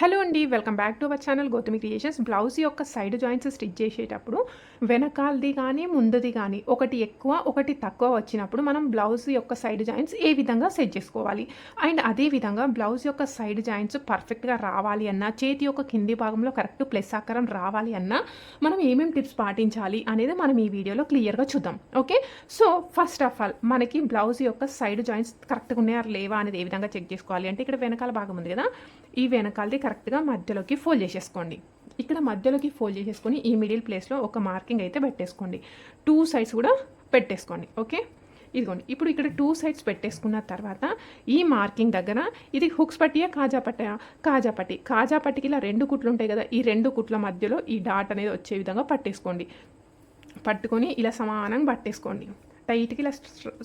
Hello అండి welcome back to our channel Gautami creations. Blouse యొక్క side joints stitch చేసేటప్పుడు వెనకాలది కానీ ముందుది కానీ ఒకటి ఎక్కువ ఒకటి తక్కువ వచ్చినప్పుడు మనం బ్లౌజ్ యొక్క సైడ్ జాయింట్స్ ఏ విధంగా సెట్ చేసుకోవాలి? అండ్ అదే విధంగా బ్లౌజ్ యొక్క సైడ్ జాయింట్స్ పర్ఫెక్ట్గా రావాలి అన్నా చేతి యొక్క కింది భాగంలో కరెక్ట్ ప్లస్ ఆకారం రావాలి అన్నా మనం ఏమేమి టిప్స్ పాటించాలి అనేది మనం ఈ వీడియోలో క్లియర్గా చూద్దాం. Okay? So first of all మనకి బ్లౌజ్ యొక్క సైడ్ జాయింట్స్ కరెక్ట్గా ఉన్నాయా లేవా అనేది ఏ విధంగా చెక్ చేసుకోవాలి? అంటే ఇక్కడ వెనకాల భాగం ఉంది కదా ఈ వెనకాలది కరెక్ట్గా మధ్యలోకి ఫోల్డ్ చేసేసుకోండి. ఇక్కడ మధ్యలోకి ఫోల్డ్ చేసేసుకొని ఈ మిడిల్ ప్లేస్లో ఒక మార్కింగ్ అయితే పెట్టేసుకోండి. టూ సైడ్స్ కూడా పెట్టేసుకోండి. ఓకే? ఇదిగోండి. ఇప్పుడు ఇక్కడ టూ సైడ్స్ పెట్టేసుకున్న తర్వాత ఈ మార్కింగ్ దగ్గర ఇది హుక్స్ పట్టియా కాజా కాజాపట్టి కాజా పట్టి. కాజా పట్టికి ఇలా రెండు కుట్లు ఉంటాయి కదా ఈ రెండు కుట్ల మధ్యలో ఈ డాట్ అనేది వచ్చే విధంగా పట్టేసుకోండి. పట్టుకొని ఇలా సమానంగా పట్టేసుకోండి. టైట్కి ఇలా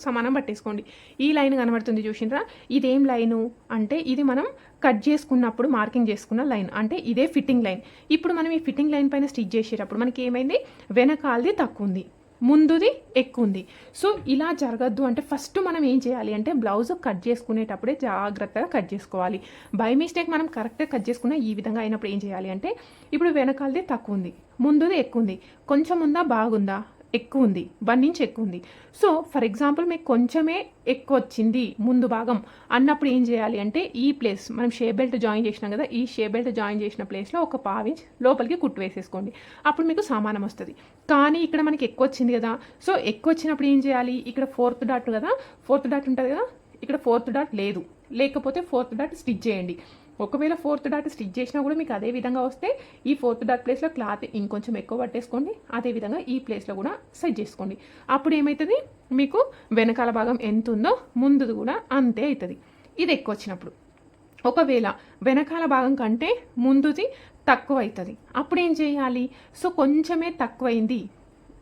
సమానం పట్టేసుకోండి. ఈ లైన్ కనబడుతుంది చూసినరా? ఇదేం లైను? అంటే ఇది మనం కట్ చేసుకున్నప్పుడు మార్కింగ్ చేసుకున్న లైన్. అంటే ఇదే ఫిట్టింగ్ లైన్. ఇప్పుడు మనం ఈ ఫిట్టింగ్ లైన్ పైన స్టిచ్ చేసేటప్పుడు మనకి ఏమైంది? వెనకాలది తక్కువ ఉంది ముందుది ఎక్కువ ఉంది సో ఇలా జరగద్దు. అంటే ఫస్ట్ మనం ఏం చేయాలి అంటే బ్లౌజ్ కట్ చేసుకునేటప్పుడే జాగ్రత్తగా కట్ చేసుకోవాలి. బై మిస్టేక్ మనం కరెక్ట్గా కట్ చేసుకున్న ఈ విధంగా అయినప్పుడు ఏం చేయాలి అంటే ఇప్పుడు వెనకాలది తక్కువ ఉంది ముందుది ఎక్కువ ఉంది కొంచెం ఉందా? బాగుందా? ఎక్కువ ఉంది వన్ ఇంచ్ ఎక్కువ ఉంది సో ఫర్ ఎగ్జాంపుల్ మీకు కొంచెమే ఎక్కువ వచ్చింది ముందు భాగం అన్నప్పుడు ఏం చేయాలి అంటే ఈ ప్లేస్ మనం షే బెల్ట్ జాయిన్ చేసినాం కదా ఈ షే బెల్ట్ జాయిన్ చేసిన ప్లేస్లో ఒక పావించ్ లోపలికి కుట్టు వేసేసుకోండి. అప్పుడు మీకు సమానం వస్తుంది. కానీ ఇక్కడ మనకి ఎక్కువ వచ్చింది కదా సో ఎక్కువ వచ్చినప్పుడు ఏం చేయాలి? ఇక్కడ ఫోర్త్ డాట్ కదా ఫోర్త్ డాట్ ఉంటుంది కదా ఇక్కడ ఫోర్త్ డాట్ లేదు. లేకపోతే ఫోర్త్ డాట్ స్టిచ్ చేయండి. ఒకవేళ ఫోర్త్ డాట్ స్టిచ్ చేసినా కూడా మీకు అదే విధంగా వస్తే ఈ ఫోర్త్ డాట్ ప్లేస్లో క్లాత్ ఇంకొంచెం ఎక్కువ పట్టేసుకోండి. అదే విధంగా ఈ ప్లేస్లో కూడా సెట్ చేసుకోండి. అప్పుడు ఏమవుతుంది మీకు వెనకాల భాగం ఎంత ఉందో ముందుది కూడా అంతే అవుతుంది ఇది ఎక్కువ వచ్చినప్పుడు. ఒకవేళ వెనకాల భాగం కంటే ముందుది తక్కువ అవుతుంది అప్పుడు ఏం చేయాలి? సో కొంచెమే తక్కువైంది.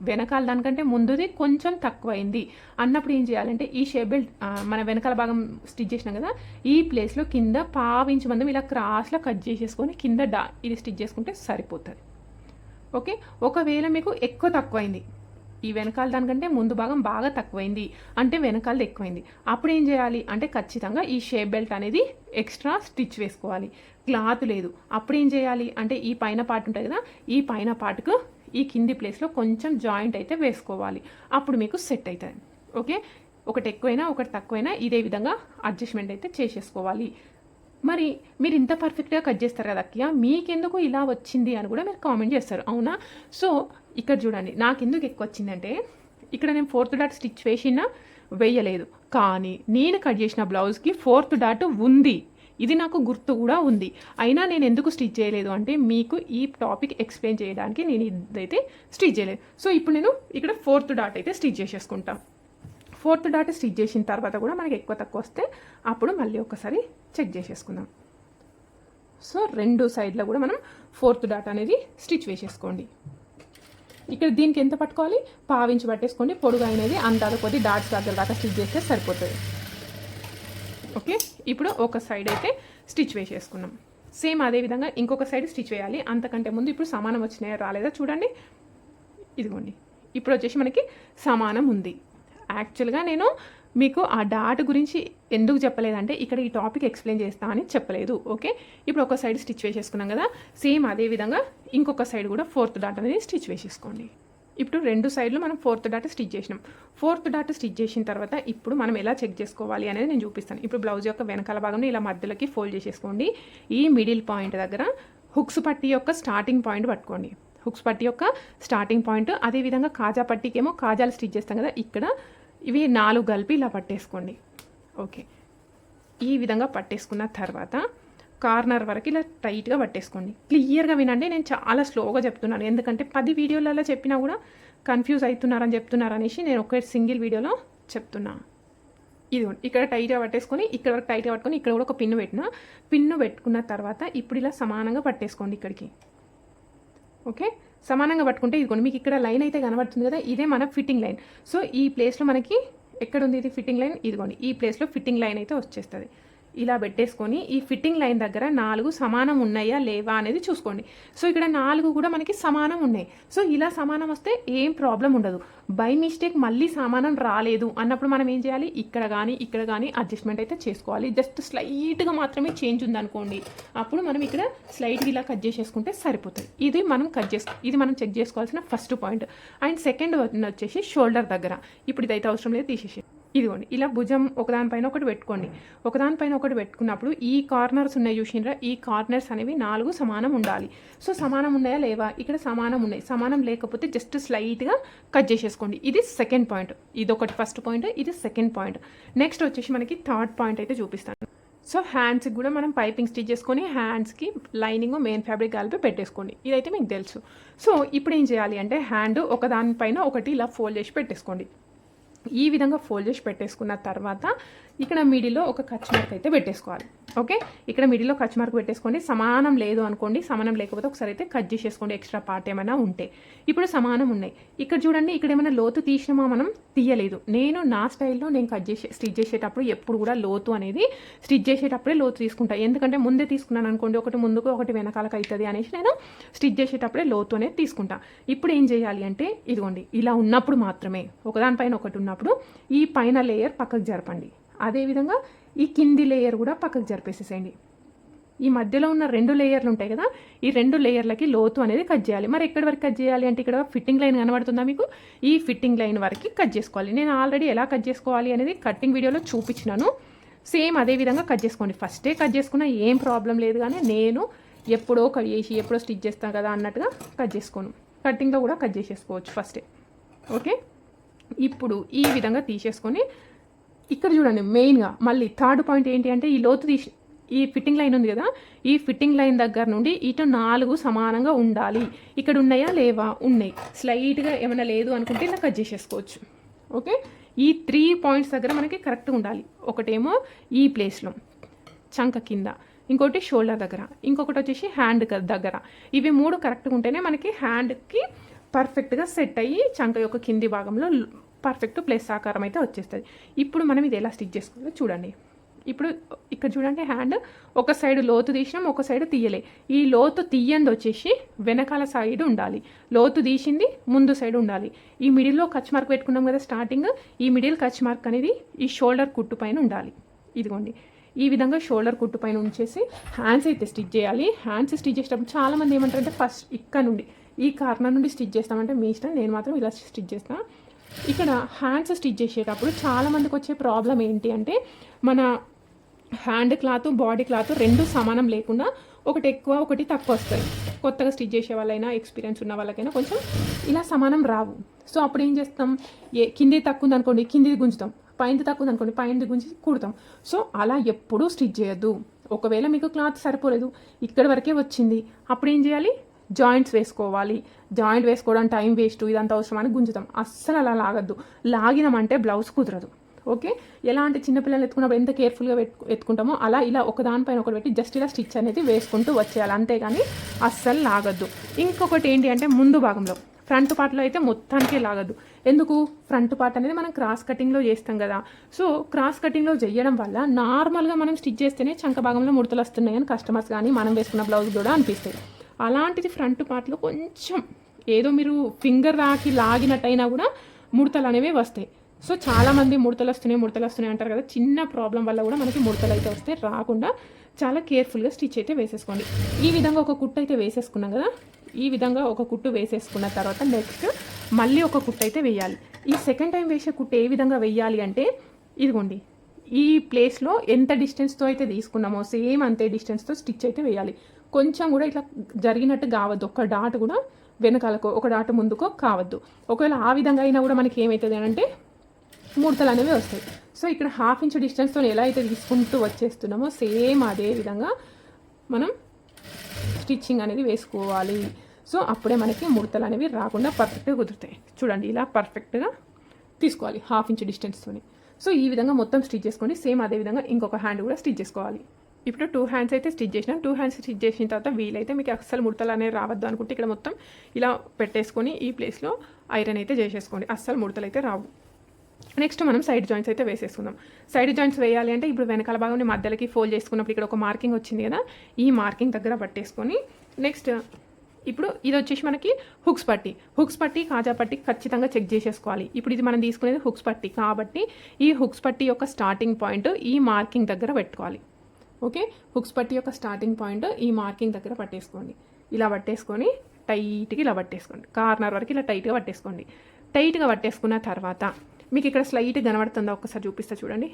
వెనకాల దానికంటే ముందుది కొంచెం తక్కువైంది. అన్నప్పుడు ఏం చేయాలంటే ఈ షేప్ బెల్ట్ మన వెనకాల భాగం స్టిచ్ చేసినాం కదా ఈ ప్లేస్లో కింద పావించి మందం ఇలా క్రాస్లో కట్ చేసేసుకొని కింద డా ఇది స్టిచ్ చేసుకుంటే సరిపోతుంది. ఓకే? ఒకవేళ మీకు ఎక్కువ తక్కువైంది ఈ వెనకాల దానికంటే ముందు భాగం బాగా తక్కువైంది అంటే వెనకాలది ఎక్కువైంది అప్పుడు ఏం చేయాలి? అంటే ఖచ్చితంగా ఈ షేప్ బెల్ట్ అనేది ఎక్స్ట్రా స్టిచ్ వేసుకోవాలి. క్లాత్ లేదు. అప్పుడు ఏం చేయాలి? అంటే ఈ పైన పార్ట్ ఉంటుంది కదా ఈ పైన పార్ట్కు ఈ కింది ప్లేస్లో కొంచెం జాయింట్ అయితే వేసుకోవాలి. అప్పుడు మీకు సెట్ అవుతుంది ఓకే ఒకటి ఎక్కువైనా ఒకటి తక్కువైనా ఇదే విధంగా అడ్జస్ట్మెంట్ అయితే చేసేసుకోవాలి. మరి మీరు ఇంత పర్ఫెక్ట్గా కట్ చేస్తారు కదా అక్కయ్య మీకెందుకు ఇలా వచ్చింది అని కూడా మీరు కామెంట్ చేస్తారు. అవునా? సో ఇక్కడ చూడండి. నాకెందుకు ఎక్కువ వచ్చిందంటే ఇక్కడ నేను ఫోర్త్ డాట్ స్టిచ్ వేసినా వేయలేదు. కానీ నేను కట్ చేసిన బ్లౌజ్కి ఫోర్త్ డాట్ ఉంది. ఇది నాకు గుర్తు కూడా ఉంది. అయినా నేను ఎందుకు స్టిచ్ చేయలేదు అంటే మీకు ఈ టాపిక్ ఎక్స్ప్లెయిన్ చేయడానికి నేను ఇదైతే స్టిచ్ చేయలేదు. సో ఇప్పుడు నేను ఇక్కడ ఫోర్త్ డాట్ అయితే స్టిచ్ చేసేసుకుంటాను ఫోర్త్ డాట్ స్టిచ్ చేసిన తర్వాత కూడా మనకి ఎక్కువ తక్కువ వస్తే అప్పుడు మళ్ళీ ఒకసారి చెక్ చేసేసుకుందాం. సో రెండు సైడ్లో కూడా మనం ఫోర్త్ డాట్ అనేది స్టిచ్ వేసేసుకోండి. ఇక్కడ దీనికి ఎంత పట్టుకోవాలి? పావించి పట్టేసుకోండి. పొడుగు అనేది అందాక కొద్ది డాట్స్ దగ్గర దాకా స్టిచ్ చేస్తే సరిపోతుంది. ఓకే? ఇప్పుడు ఒక సైడ్ అయితే స్టిచ్ వేసేసుకున్నాం. సేమ్ అదే విధంగా ఇంకొక సైడ్ స్టిచ్ వేయాలి. అంతకంటే ముందు ఇప్పుడు సమానం వచ్చినాయో రాలేదా చూడండి. ఇదిగోండి. ఇప్పుడు వచ్చేసి మనకి సమానం ఉంది. యాక్చువల్గా నేను మీకు ఆ డాట్ గురించి ఎందుకు చెప్పలేదంటే ఇక్కడ ఈ టాపిక్ ఎక్స్ప్లెయిన్ చేస్తా అని చెప్పలేదు. ఓకే ఇప్పుడు ఒక సైడ్ స్టిచ్ వేసేసుకున్నాం కదా. సేమ్ అదే విధంగా ఇంకొక సైడ్ కూడా ఫోర్త్ డాట్ అనేది స్టిచ్ వేసేసుకోండి. ఇప్పుడు రెండు సైడ్లు మనం ఫోర్త్ డాట్ స్టిచ్ చేసినాం. ఫోర్త్ డాట్ స్టిచ్ చేసిన తర్వాత ఇప్పుడు మనం ఎలా చెక్ చేసుకోవాలి అనేది నేను చూపిస్తాను. ఇప్పుడు బ్లౌజ్ యొక్క వెనకాల భాగంలో ఇలా మధ్యలోకి ఫోల్డ్ చేసేసుకోండి. ఈ మిడిల్ పాయింట్ దగ్గర హుక్స్ పట్టి యొక్క స్టార్టింగ్ పాయింట్ పట్టుకోండి. హుక్స్ పట్టి యొక్క స్టార్టింగ్ పాయింట్ అదేవిధంగా కాజా పట్టికేమో కాజాలు స్టిచ్ చేస్తాం కదా ఇక్కడ ఇవి నాలుగు కలిపి ఇలా పట్టేసుకోండి. ఓకే. ఈ విధంగా పట్టేసుకున్న తర్వాత కార్నర్ వరకు ఇలా టైట్గా పట్టేసుకోండి. క్లియర్గా వినండి నేను చాలా స్లోగా చెప్తున్నాను. ఎందుకంటే పది వీడియోలలో చెప్పినా కూడా కన్ఫ్యూజ్ అవుతున్నారని చెప్తున్నారు అనేసి నేను ఒక సింగిల్ వీడియోలో చెప్తున్నా. ఇది ఇక్కడ టైట్గా పట్టేసుకొని ఇక్కడ వరకు టైట్గా పట్టుకొని ఇక్కడ కూడా ఒక పిన్ను పెట్టిన పిన్ను పెట్టుకున్న తర్వాత ఇప్పుడు ఇలా సమానంగా పట్టేసుకోండి ఇక్కడికి. ఓకే? సమానంగా పట్టుకుంటే ఇదిగోండి మీకు ఇక్కడ లైన్ అయితే కనబడుతుంది కదా ఇదే మన ఫిట్టింగ్ లైన్. సో ఈ ప్లేస్లో మనకి ఎక్కడ ఉంది ఇది ఫిట్టింగ్ లైన్? ఇదిగోండి ఈ ప్లేస్లో ఫిట్టింగ్ లైన్ అయితే వచ్చేస్తుంది. ఇలా పెట్టేసుకొని ఈ ఫిట్టింగ్ లైన్ దగ్గర నాలుగు సమానం ఉన్నాయా లేవా అనేది చూసుకోండి. సో ఇక్కడ నాలుగు కూడా మనకి సమానం ఉన్నాయి. సో ఇలా సమానం వస్తే ఏం ప్రాబ్లం ఉండదు. బై మిస్టేక్ మళ్ళీ సమానం రాలేదు అన్నప్పుడు మనం ఏం చేయాలి? ఇక్కడ కానీ ఇక్కడ కానీ అడ్జస్ట్మెంట్ అయితే చేసుకోవాలి. జస్ట్ స్లైట్గా మాత్రమే చేంజ్ ఉందనుకోండి. అప్పుడు మనం ఇక్కడ స్లైట్గా ఇలా కట్ చేసేసుకుంటే సరిపోతుంది. ఇది మనం కట్ చేసుకో ఇది మనం చెక్ చేసుకోవాల్సిన ఫస్ట్ పాయింట్. అండ్ సెకండ్ వచ్చేసి షోల్డర్ దగ్గర. ఇప్పుడు ఇదైతే అవసరం లేదు తీసేసి ఇదిగోండి ఇలా భుజం ఒకదానిపైన ఒకటి పెట్టుకోండి. ఒకదానిపైన ఒకటి పెట్టుకున్నప్పుడు ఈ కార్నర్స్ ఉన్నాయి చూసినరా ఈ కార్నర్స్ అనేవి నాలుగు సమానం ఉండాలి. సో సమానం ఉన్నాయా లేవా? ఇక్కడ సమానం ఉన్నాయి. సమానం లేకపోతే జస్ట్ స్లైట్గా కట్ చేసేసుకోండి. ఇది సెకండ్ పాయింట్. ఇది ఒకటి ఫస్ట్ పాయింట్ ఇది సెకండ్ పాయింట్. నెక్స్ట్ వచ్చేసి మనకి థర్డ్ పాయింట్ అయితే చూపిస్తాను. సో హ్యాండ్స్కి కూడా మనం పైపింగ్ స్టిచ్ చేసుకొని హ్యాండ్స్కి లైనింగ్ మెయిన్ ఫ్యాబ్రిక్ కలిపి పెట్టేసుకోండి. ఇదైతే మీకు తెలుసు. సో ఇప్పుడు ఏం చేయాలి అంటే హ్యాండ్ ఒకదానిపైన ఒకటి ఇలా ఫోల్డ్ చేసి పెట్టేసుకోండి. ఈ విధంగా ఫోల్డ్ చేసి పెట్టేసుకున్న తర్వాత ఇక్కడ మిడిలో ఒక కచ్ మార్క్ అయితే పెట్టేసుకోవాలి. ఓకే? ఇక్కడ మిడిలో కచ్ మార్క్ పెట్టేసుకోండి. సమానం లేదు అనుకోండి. సమానం లేకపోతే ఒకసారి అయితే కట్ చేసేసుకోండి. ఎక్స్ట్రా పార్ట్ ఏమైనా ఉంటే. ఇప్పుడు సమానం ఉన్నాయి. ఇక్కడ చూడండి ఇక్కడ ఏమైనా లోతు తీసినామా మనం తీయలేదు. నేను నా స్టైల్లో నేను కట్ చేసే స్టిచ్ చేసేటప్పుడు ఎప్పుడు కూడా లోతు అనేది స్టిచ్ చేసేటప్పుడే లోతు తీసుకుంటా. ఎందుకంటే ముందే తీసుకున్నాను అనుకోండి ఒకటి ముందుకు ఒకటి వెనకాలకు అవుతుంది అనేసి నేను స్టిచ్ చేసేటప్పుడే లోతు అనేది తీసుకుంటా. ఇప్పుడు ఏం చేయాలి అంటే ఇదిగోండి ఇలా ఉన్నప్పుడు మాత్రమే ఒకదానిపైన ఒకటి ఉన్నప్పుడు ఈ పైన లేయర్ పక్కకు జరపండి. అదేవిధంగా ఈ కింది లేయర్ కూడా పక్కకు జరిపేసేసేయండి. ఈ మధ్యలో ఉన్న రెండు లేయర్లు ఉంటాయి కదా ఈ రెండు లేయర్లకి లోతు అనేది కట్ చేయాలి. మరి ఎక్కడి వరకు కట్ చేయాలి అంటే ఇక్కడ ఫిట్టింగ్ లైన్ కనబడుతుందా మీకు? ఈ ఫిట్టింగ్ లైన్ వరకు కట్ చేసుకోవాలి. నేను ఆల్రెడీ ఎలా కట్ చేసుకోవాలి అనేది కట్టింగ్ వీడియోలో చూపించినాను. సేమ్ అదే విధంగా కట్ చేసుకోండి. ఫస్టే కట్ చేసుకున్నా ఏం ప్రాబ్లం లేదు కానీ నేను ఎప్పుడో కట్ చేసి ఎప్పుడో స్టిచ్ చేస్తాను కదా అన్నట్టుగా కట్ చేసుకోను. కట్టింగ్లో కూడా కట్ చేసేసుకోవచ్చు ఫస్టే ఓకే ఇప్పుడు ఈ విధంగా తీసేసుకొని ఇక్కడ చూడండి మెయిన్గా మళ్ళీ థర్డ్ పాయింట్ ఏంటి అంటే ఈ లోతు తీసి ఈ ఫిట్టింగ్ లైన్ ఉంది కదా ఈ ఫిట్టింగ్ లైన్ దగ్గర నుండి ఇటు నాలుగు సమానంగా ఉండాలి. ఇక్కడ ఉన్నాయా లేవా? ఉన్నాయి. స్లైట్గా ఏమైనా లేదు అనుకుంటే ఇలా కట్ చేసేసుకోవచ్చు. ఓకే ఈ త్రీ పాయింట్స్ దగ్గర మనకి కరెక్ట్గా ఉండాలి. ఒకటేమో ఈ ప్లేస్లో చంక కింద ఇంకోటి షోల్డర్ దగ్గర ఇంకొకటి వచ్చేసి హ్యాండ్ దగ్గర. ఇవి మూడు కరెక్ట్గా ఉంటేనే మనకి హ్యాండ్కి పర్ఫెక్ట్గా సెట్ అయ్యి చంక యొక్క కింది భాగంలో పర్ఫెక్ట్ ప్లేస్ ఆకారం అయితే వచ్చేస్తుంది. ఇప్పుడు మనం ఇది ఎలా స్టిచ్ చేసుకోవాలో చూడండి. ఇప్పుడు ఇక్కడ చూడండి హ్యాండ్ ఒక సైడ్ లోతు తీసినాం ఒక సైడ్ తీయలే. ఈ లోతు తీయంది వచ్చేసి వెనకాల సైడ్ ఉండాలి. లోతు తీసింది ముందు సైడ్ ఉండాలి. ఈ మిడిల్లో కచ్ మార్క్ పెట్టుకున్నాం కదా స్టార్టింగ్ ఈ మిడిల్ కచ్ మార్క్ అనేది ఈ షోల్డర్ కుట్టు పైన ఉండాలి. ఇదిగోండి. ఈ విధంగా షోల్డర్ కుట్టు పైన ఉంచేసి హ్యాండ్స్ అయితే స్టిచ్ చేయాలి. హ్యాండ్స్ స్టిచ్ చేసేటప్పుడు చాలామంది ఏమంటారంటే ఫస్ట్ ఇక్కడ నుండి ఈ కార్నర్ నుండి స్టిచ్ చేస్తామంటే మీ ఇష్టం నేను మాత్రం ఇలా స్టిచ్ చేస్తాను ఇక్కడ హ్యాండ్స్ స్టిచ్ చేసేటప్పుడు చాలామందికి వచ్చే ప్రాబ్లం ఏంటి అంటే మన హ్యాండ్ క్లాత్ బాడీ క్లాత్ రెండు సమానం లేకుండా ఒకటి ఎక్కువ ఒకటి తక్కువ వస్తాయి. కొత్తగా స్టిచ్ చేసే వాళ్ళైనా ఎక్స్పీరియన్స్ ఉన్న వాళ్ళకైనా కొంచెం ఇలా సమానం రావు. సో అప్పుడు ఏం చేస్తాం? ఏ కింది తక్కువ ఉంది అనుకోండి కిందిది గుంజుతాం. పైనది తక్కువ ఉంది అనుకోండి పైనది గుంజి కుడతాం. సో అలా ఎప్పుడూ స్టిచ్ చేయొద్దు. ఒకవేళ మీకు క్లాత్ సరిపోలేదు ఇక్కడ వరకే వచ్చింది అప్పుడు ఏం చేయాలి? జాయింట్స్ వేసుకోవాలి. జాయింట్ వేసుకోవడం టైం వేస్ట్ ఇదంతా అవసరం అని గుంజుతాం. అస్సలు అలా లాగద్దు. లాగినామంటే బ్లౌజ్ కుదరదు. ఓకే? ఎలా అంటే చిన్నపిల్లలు ఎత్తుకున్నప్పుడు ఎంత కేర్ఫుల్గా పెట్టు ఎత్తుకుంటామో అలా ఇలా ఒక దానిపైన ఒకటి పెట్టి జస్ట్ ఇలా స్టిచ్ అనేది వేసుకుంటూ వచ్చేయాలి. అంతేగాని అస్సలు లాగద్దు. ఇంకొకటి ఏంటి అంటే ముందు భాగంలో ఫ్రంట్ పార్ట్లో అయితే మొత్తానికే లాగద్దు. ఎందుకు? ఫ్రంట్ పార్ట్ అనేది మనం క్రాస్ కటింగ్లో చేస్తాం కదా. సో క్రాస్ కటింగ్లో చేయడం వల్ల నార్మల్గా మనం స్టిచ్ చేస్తేనే చంక భాగంలో ముడతలు వస్తున్నాయని కస్టమర్స్ కానీ మనం వేసుకున్న బ్లౌజ్ కూడా అనిపిస్తాయి. అలాంటిది ఫ్రంట్ పార్ట్లో కొంచెం ఏదో మీరు ఫింగర్ రాకి లాగినట్టయినా కూడా ముడతలు అనేవి వస్తాయి. సో చాలామంది ముడతలు వస్తున్నాయి ముడతలు వస్తున్నాయి అంటారు కదా చిన్న ప్రాబ్లం వల్ల కూడా మనకి ముడతలు అయితే వస్తే రాకుండా చాలా కేర్ఫుల్గా స్టిచ్ అయితే వేసేసుకోండి. ఈ విధంగా ఒక కుట్టు అయితే వేసేసుకున్నాం కదా ఈ విధంగా ఒక కుట్టు వేసేసుకున్న తర్వాత నెక్స్ట్ మళ్ళీ ఒక కుట్టు అయితే వేయాలి. ఈ సెకండ్ టైం వేసే కుట్టు ఏ విధంగా వేయాలి అంటే ఇదిగోండి ఈ ప్లేస్లో ఎంత డిస్టెన్స్తో అయితే తీసుకున్నామో సేమ్ అంతే డిస్టెన్స్తో స్టిచ్ అయితే వేయాలి. కొంచెం కూడా ఇట్లా జరిగినట్టు కావద్దు. ఒక డాట్ కూడా వెనకాలకో ఒక డాట్ ముందుకో కావద్దు. ఒకవేళ ఆ విధంగా అయినా కూడా మనకి ఏమవుతుంది అంటే ముడతలు అనేవి వస్తాయి. సో ఇక్కడ హాఫ్ ఇంచ్ డిస్టెన్స్తో ఎలా అయితే తీసుకుంటూ వచ్చేస్తున్నామో సేమ్ అదే విధంగా మనం స్టిచ్చింగ్ అనేది వేసుకోవాలి. సో అప్పుడే మనకి ముడతలు అనేవి రాకుండా పర్ఫెక్ట్గా కుదురుతాయి. చూడండి ఇలా పర్ఫెక్ట్గా తీసుకోవాలి హాఫ్ ఇంచ్ డిస్టెన్స్తోని సో ఈ విధంగా మొత్తం స్టిచ్ చేసుకోండి. సేమ్ అదే విధంగా ఇంకొక హ్యాండ్ కూడా స్టిచ్ చేసుకోవాలి. ఇప్పుడు టూ హ్యాండ్స్ అయితే స్టిచ్ చేసిన. టూ హ్యాండ్స్ స్టిచ్ చేసిన తర్వాత వీలైతే మీకు అస్సలు ముడతలు అనేవి రావద్దు అనుకుంటే ఇక్కడ మొత్తం ఇలా పెట్టేసుకొని ఈ ప్లేస్లో ఐరన్ అయితే చేసేసుకోండి. అస్సలు ముడతలు అయితే రావు. నెక్స్ట్ మనం సైడ్ జాయింట్స్ అయితే వేసేసుకుందాం. సైడ్ జాయింట్స్ వేయాలి అంటే ఇప్పుడు వెనకాల భాగం మధ్యలోకి ఫోల్డ్ చేసుకున్నప్పుడు ఇక్కడ ఒక మార్కింగ్ వచ్చింది కదా ఈ మార్కింగ్ దగ్గర పట్టేసుకొని నెక్స్ట్ ఇప్పుడు ఇది వచ్చేసి మనకి హుక్స్ పట్టి. హుక్స్ పట్టి కాజా పట్టి ఖచ్చితంగా చెక్ చేసేసుకోవాలి. ఇప్పుడు ఇది మనం తీసుకునేది హుక్స్ పట్టి. కాబట్టి ఈ హుక్స్ పట్టి యొక్క స్టార్టింగ్ పాయింట్ ఈ మార్కింగ్ దగ్గర పెట్టుకోవాలి. ఓకే? హుక్స్ పట్టి యొక్క స్టార్టింగ్ పాయింట్ ఈ మార్కింగ్ దగ్గర పట్టేసుకోండి. ఇలా పట్టేసుకొని టైట్గా ఇలా పట్టేసుకోండి. కార్నర్ వరకు ఇలా టైట్గా పట్టేసుకోండి. టైట్గా పట్టేసుకున్న తర్వాత మీకు ఇక్కడ స్లైట్ కనబడుతుందా? ఒకసారి చూపిస్తా చూడండి.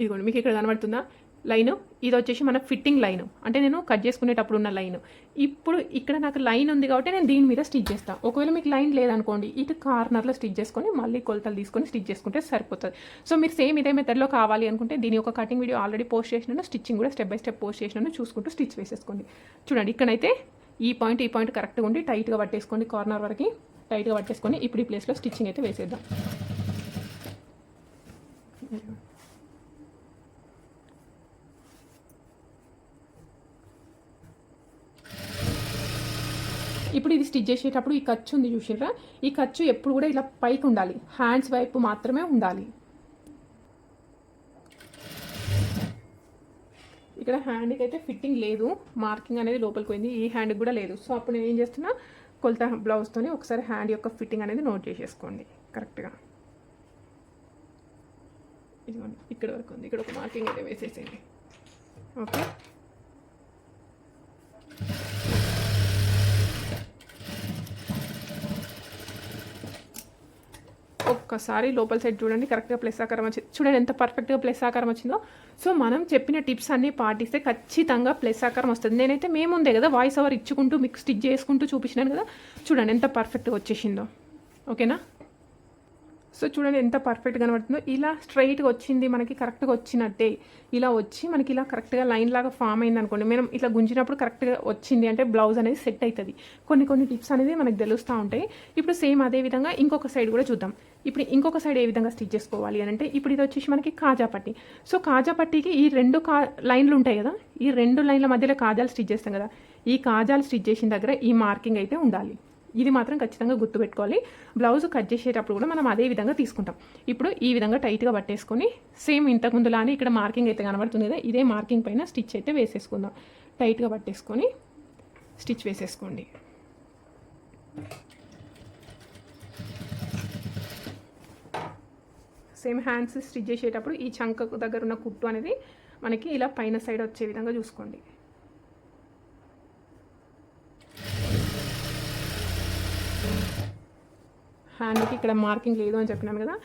ఇదిగోండి మీకు ఇక్కడ కనబడుతుందా? లైన్. ఇది వచ్చేసి మన ఫిట్టింగ్ లైన్. అంటే నేను కట్ చేసుకునేటప్పుడు ఉన్న లైన్. ఇప్పుడు ఇక్కడ నాకు లైన్ ఉంది కాబట్టి నేను దీని మీద స్టిచ్ చేస్తాను ఒకవేళ మీకు లైన్ లేదనుకోండి ఇటు కార్నర్లో స్టిచ్ చేసుకొని మళ్ళీ కొలతలు తీసుకొని స్టిచ్ చేసుకుంటే సరిపోతుంది. సో మీరు సేమ్ ఇదే మెథడ్లో కావాలి అనుకుంటే దీని ఒక కటింగ్ వీడియో ఆల్రెడీ పోస్ట్ చేసినాను స్టిచ్చింగ్ కూడా స్టెప్ బై స్టెప్ పోస్ట్ చేసినాను చూసుకుంటూ స్టిచ్ వేసేసుకోండి. చూడండి ఇక్కడైతే ఈ పాయింట్ ఈ పాయింట్ కరెక్ట్గా ఉండి టైట్గా పట్టేసుకోండి కార్నర్ వరకు. టైట్గా పట్టేసుకొని ఇప్పుడు ఈ ప్లేస్లో స్టిచ్చింగ్ అయితే వేసేద్దాం. ఇప్పుడు ఇది స్టిచ్ చేసేటప్పుడు ఈ ఖర్చు ఉంది చూసిర్రా? ఈ ఖర్చు ఎప్పుడు కూడా ఇలా పైకి ఉండాలి. హ్యాండ్స్ వైపు మాత్రమే ఉండాలి. ఇక్కడ హ్యాండ్కి అయితే ఫిట్టింగ్ లేదు. మార్కింగ్ అనేది లోపలికి పోయింది. ఈ హ్యాండ్కి కూడా లేదు. సో అప్పుడు నేను ఏం చేస్తున్నా? కొలత బ్లౌజ్తోని ఒకసారి హ్యాండ్ యొక్క ఫిట్టింగ్ అనేది నోట్ చేసేసుకోండి. కరెక్ట్గా ఇదిగోండి. ఇక్కడ వరకు ఉంది. ఇక్కడ ఒక మార్కింగ్ అయితే వేసేసేయండి. ఓకే ఒక్కసారి లోపల సైడ్ చూడండి కరెక్ట్గా ప్లస్ ఆకారం వచ్చింది చూడండి ఎంత పర్ఫెక్ట్గా ప్లస్ ఆకారం వచ్చిందో. సో మనం చెప్పిన టిప్స్ అన్నీ పాటిస్తే ఖచ్చితంగా ప్లస్ ఆకారం వస్తుంది. నేనైతే మేముందే కదా వాయిస్ ఓవర్ ఇచ్చుకుంటూ మీకు స్టిచ్ చేసుకుంటూ చూపించినాను కదా. చూడండి ఎంత పర్ఫెక్ట్గా వచ్చేసిందో. ఓకేనా సో చూడండి ఎంత పర్ఫెక్ట్ కనబడుతుందో. ఇలా స్ట్రైట్గా వచ్చింది మనకి కరెక్ట్గా వచ్చినట్టే. ఇలా వచ్చి మనకి ఇలా కరెక్ట్గా లైన్ లాగా ఫామ్ అయింది అనుకోండి. మనం ఇట్లా గుంజినప్పుడు కరెక్ట్గా వచ్చింది అంటే బ్లౌజ్ అనేది సెట్ అవుతుంది కొన్ని కొన్ని టిప్స్ అనేది మనకు తెలుస్తూ ఉంటాయి. ఇప్పుడు సేమ్ అదే విధంగా ఇంకొక సైడ్ కూడా చూద్దాం. ఇప్పుడు ఇంకొక సైడ్ ఏ విధంగా స్టిచ్ చేసుకోవాలి అని అంటే ఇప్పుడు ఇది వచ్చేసి మనకి కాజా పట్టి. సో కాజా పట్టీకి ఈ రెండు కా లైన్లు ఉంటాయి కదా? ఈ రెండు లైన్ల మధ్యలో కాజాలు స్టిచ్ చేస్తాం కదా? ఈ కాజాలు స్టిచ్ చేసిన దగ్గర ఈ మార్కింగ్ అయితే ఉండాలి. ఇది మాత్రం ఖచ్చితంగా గుర్తుపెట్టుకోవాలి. బ్లౌజ్ కట్ చేసేటప్పుడు కూడా మనం అదే విధంగా తీసుకుంటాం. ఇప్పుడు ఈ విధంగా టైట్గా పట్టేసుకొని సేమ్ ఇంతకుముందులానే ఇక్కడ మార్కింగ్ అయితే కనబడుతుంది కదా ఇదే మార్కింగ్ పైన స్టిచ్ అయితే వేసేసుకుందాం. టైట్గా పట్టేసుకొని స్టిచ్ వేసేసుకోండి. సేమ్ హ్యాండ్స్ స్టిచ్ చేసేటప్పుడు ఈ చంక దగ్గర ఉన్న కుట్టు అనేది మనకి ఇలా పైన సైడ్ వచ్చే విధంగా చూసుకోండి. హ్యాండ్కి ఇక్కడ మార్కింగ్ లేదు అని చెప్పినాను కదా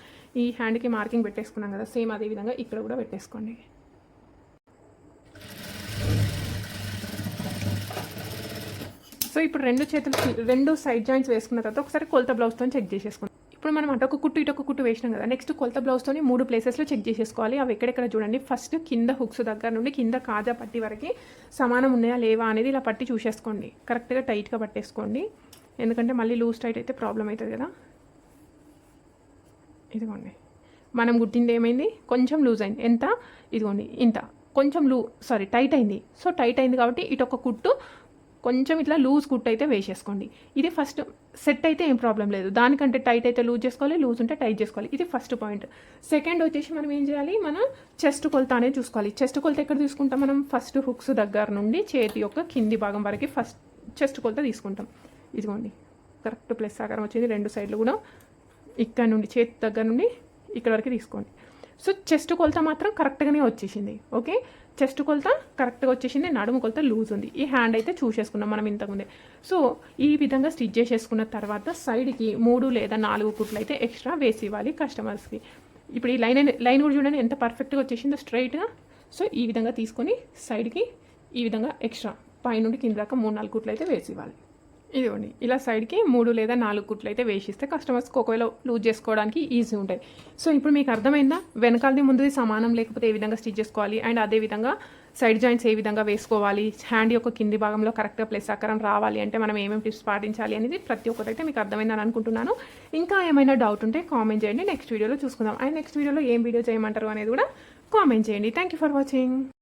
ఈ హ్యాండ్కి మార్కింగ్ పెట్టేసుకున్నాం కదా సేమ్ అదే విధంగా ఇక్కడ కూడా పెట్టేసుకోండి. సో ఇప్పుడు రెండు చేతులు రెండు సైడ్ జాయింట్స్ వేసుకున్న తర్వాత ఒకసారి కొలత బ్లౌజ్తో చెక్ చేసేసుకుందాం. ఇప్పుడు మనం అటొక కుట్టు ఇటొక కుట్టు వేసినాం కదా నెక్స్ట్ కొలత బ్లౌజ్తోని మూడు ప్లేసెస్లో చెక్ చేసేసుకోవాలి. అవి ఎక్కడెక్కడ చూడండి. ఫస్ట్ కింద హుక్స్ దగ్గర నుండి కింద కాజా పట్టి వరకు సమానం ఉన్నాయా లేవా అనేది ఇలా పట్టి చూసేసుకోండి. కరెక్ట్గా టైట్గా పట్టేసుకోండి. ఎందుకంటే మళ్ళీ లూజ్ టైట్ అయితే ప్రాబ్లం అవుతుంది కదా. ఇదిగోండి. మనం గుట్టింది ఏమైంది? కొంచెం లూజ్ అయింది. ఎంత? ఇదిగోండి ఇంత. కొంచెం లూ సారీ టైట్ అయింది. సో టైట్ అయింది కాబట్టి ఇటు ఒక కుట్టు కొంచెం ఇట్లా లూజ్ కుట్టు అయితే వేసేసుకోండి. ఇది ఫస్ట్ సెట్ అయితే ఏం ప్రాబ్లం లేదు. దానికంటే టైట్ అయితే లూజ్ చేసుకోవాలి లూజ్ ఉంటే టైట్ చేసుకోవాలి. ఇది ఫస్ట్ పాయింట్ సెకండ్ వచ్చేసి మనం ఏం చేయాలి? మన చెస్ట్ కొలత అనేది చూసుకోవాలి. చెస్ట్ కొలత ఎక్కడ తీసుకుంటాం? మనం ఫస్ట్ హుక్స్ దగ్గర నుండి చేతి యొక్క కింది భాగం వరకు ఫస్ట్ చెస్ట్ కొలత తీసుకుంటాం. ఇదిగోండి కరెక్ట్ ప్లస్ ఆకారం వచ్చింది. రెండు సైడ్లు కూడా ఇక్కడ నుండి చేతి దగ్గర నుండి ఇక్కడ వరకు తీసుకోండి. సో చెస్ట్ కొలత మాత్రం కరెక్ట్గానే వచ్చేసింది. ఓకే? చెస్ట్ కొలత కరెక్ట్గా వచ్చేసింది నడుము కొలత లూజ్ ఉంది. ఈ హ్యాండ్ అయితే చూసేసుకున్నాం మనం ఇంతకుముందే. సో ఈ విధంగా స్టిచ్ చేసేసుకున్న తర్వాత సైడ్కి మూడు లేదా నాలుగు కుట్లు అయితే ఎక్స్ట్రా వేసి ఇవ్వాలి కస్టమర్స్కి. ఇప్పుడు ఈ లైన్ లైన్ కూడా చూడండి ఎంత పర్ఫెక్ట్గా వచ్చేసిందో స్ట్రైట్గా. సో ఈ విధంగా తీసుకొని సైడ్కి ఈ విధంగా ఎక్స్ట్రా పైనుండి కింద దాకా మూడు నాలుగు కుట్లు అయితే వేసి ఇవ్వాలి. ఇదిగోండి ఇలా సైడ్కి మూడు లేదా నాలుగు కుట్లు అయితే వేసిస్తే కస్టమర్స్కి ఒకవేళ లూజ్ చేసుకోవడానికి ఈజీ ఉంటాయి. సో ఇప్పుడు మీకు అర్థమైందా? వెనకాలది ముందుది సమానం లేకపోతే ఏ విధంగా స్టిచ్ చేసుకోవాలి? అండ్ అదే విధంగా సైడ్ జాయింట్స్ ఏ విధంగా వేసుకోవాలి? హ్యాండ్ యొక్క కింది భాగంలో కరెక్ట్గా ప్లేస్ ఆకారం రావాలి అంటే మనం ఏమేమి టిప్స్ పాటించాలి అనేది ప్రతి ఒక్కటి అయితే మీకు అర్థమైందని అనుకుంటున్నాను. ఇంకా ఏమైనా డౌట్ ఉంటే కామెంట్ చేయండి. నెక్స్ట్ వీడియోలో చూసుకుందాం. అండ్ నెక్స్ట్ వీడియోలో ఏం వీడియో చేయమంటారు అనేది కూడా కామెంట్ చేయండి. Thank you for watching